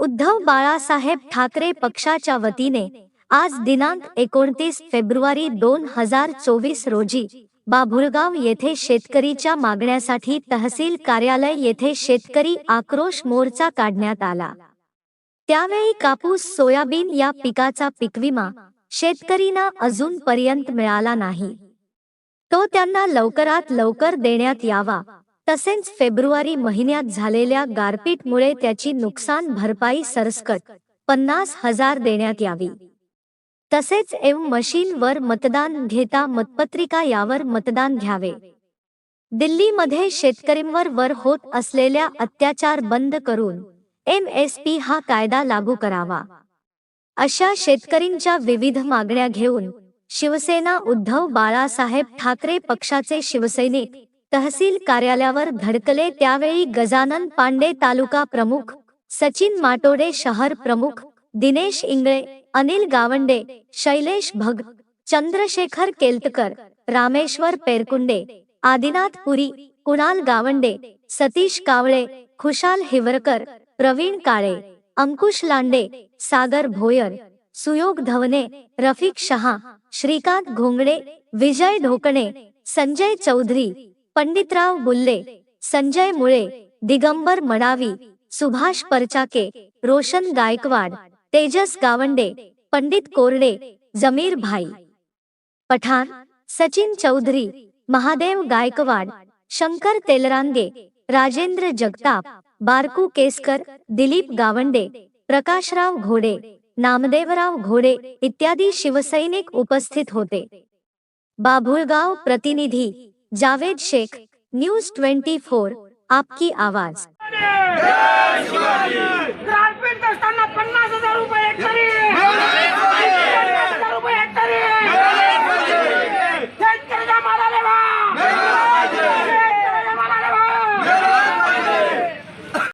उद्धव बाळासाहेब ठाकरे पक्षाच्या वतीने आज दिनांक एकोणतीस फेब्रुवारी दोन हजार चोवीस रोजी बाभुळगाव येथे शेतकरीच्या मागण्यासाठी तहसील कार्यालय येथे शेतकरी आक्रोश मोर्चा काढण्यात आला. त्यावेळी कापूस सोयाबीन या पिकाचा पिकविमा शेतकरींना अजूनपर्यंत मिळाला नाही. तो त्यांना लवकरात लवकर देण्यात यावा तसेच फेब्रुवारी महिन्यात झालेल्या गारपीटमुळे त्याची नुकसान भरपाई सरसकट पन्नास हजार देण्यात यावी. तसेच एव मशीन वर मतदान घेता मतपत्रिका यावर मतदान घ्यावे. दिल्लीमध्ये शेतकरींवर वर होत असलेल्या अत्याचार बंद करून एम एस पी हा कायदा लागू करावा. अशा शेतकरींच्या विविध मागण्या घेऊन शिवसेना उद्धव बाळासाहेब ठाकरे पक्षाचे शिवसैनिक तहसील कार्यालयावर धडकले त्यावेळी गजानन पांडे तालुका प्रमुख सचिन माटोडे शहर प्रमुख दिनेश इंगळे अनिल गावंडे शैलेश भग चंद्रशेखर केलतकर रामेश्वर पेरकुंडे आदिनाथ पुरी कुणाल गावंडे सतीश कावळे खुशाल हिवरकर प्रवीण काळे अंकुश लांडे सागर भोयर सुयोग धवने रफिक शहा श्रीकांत घोंगडे विजय ढोकणे संजय चौधरी पंडितराव बुल्ले संजय मुळे दिगंबर मडावी सुभाष परचाके रोशन गायकवाड तेजस गावंडे पंडित कोरडे जमीर भाई. पठाण सचिन चौधरी महादेव गायकवाड शंकर तेलरांगे राजेंद्र जगताप बारकू केसकर दिलीप गावंडे प्रकाशराव घोडे नामदेवराव घोडे इत्यादी शिवसैनिक उपस्थित होते. बाभुळगाव प्रतिनिधी Javed Shaikh news twenty four आपकी आवाज।